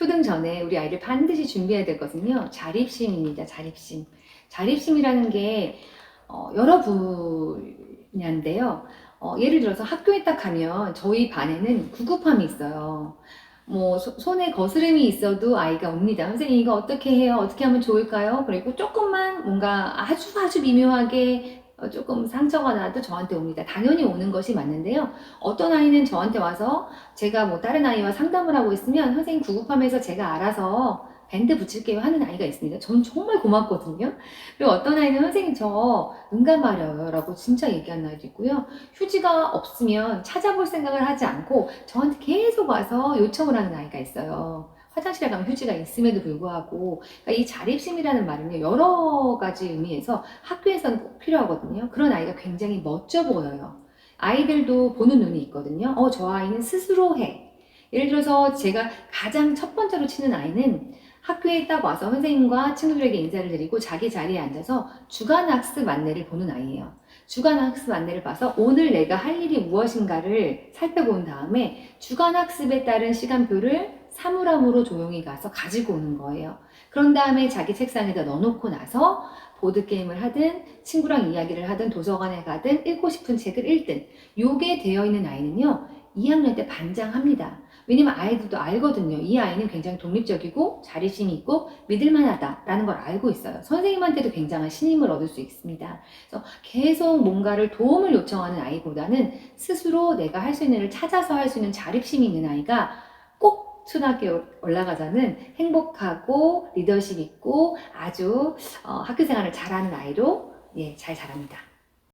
초등 전에 우리 아이를 반드시 준비해야 되거든요. 자립심입니다. 자립심. 자립심이라는 게 어, 여러 분야인데요. 어, 예를 들어서 학교에 딱 가면 저희 반에는 구급함이 있어요. 뭐 소- 손에 거스름이 있어도 아이가 옵니다. 선생님 이거 어떻게 해요? 어떻게 하면 좋을까요? 그리고 조금만 뭔가 아주 아주 미묘하게 어, 조금 상처가 나도 저한테 옵니다. 당연히 오는 것이 맞는데요. 어떤 아이는 저한테 와서 제가 뭐 다른 아이와 상담을 하고 있으면 선생님 구급함에서 제가 알아서 밴드 붙일게요 하는 아이가 있습니다. 전 정말 고맙거든요. 그리고 어떤 아이는 선생님 저 응감 마려요 라고 진짜 얘기하는 아이도 있고요. 휴지가 없으면 찾아볼 생각을 하지 않고 저한테 계속 와서 요청을 하는 아이가 있어요. 화장실에 가면 휴지가 있음에도 불구하고 그러니까 이 자립심이라는 말은요 여러 가지 의미에서 학교에서는 꼭 필요하거든요. 그런 아이가 굉장히 멋져 보여요. 아이들도 보는 눈이 있거든요. 어, 저 아이는 스스로 해. 예를 들어서 제가 가장 첫 번째로 치는 아이는 학교에 딱 와서 선생님과 친구들에게 인사를 드리고 자기 자리에 앉아서 주간 학습 안내를 보는 아이예요. 주간 학습 안내를 봐서 오늘 내가 할 일이 무엇인가를 살펴본 다음에 주간 학습에 따른 시간표를 사물함으로 조용히 가서 가지고 오는 거예요. 그런 다음에 자기 책상에다 넣어놓고 나서 보드게임을 하든 친구랑 이야기를 하든 도서관에 가든 읽고 싶은 책을 읽든 요게 되어 있는 아이는요 2학년 때 반장합니다. 왜냐면 아이들도 알거든요. 이 아이는 굉장히 독립적이고 자립심이 있고 믿을만하다라는 걸 알고 있어요. 선생님한테도 굉장한 신임을 얻을 수 있습니다. 그래서 계속 뭔가를 도움을 요청하는 아이보다는 스스로 내가 할 수 있는 일을 찾아서 할 수 있는 자립심이 있는 아이가 꼭 초등학교 올라가자는 행복하고 리더십 있고 아주 어, 학교 생활을 잘하는 아이로 예, 잘 자랍니다.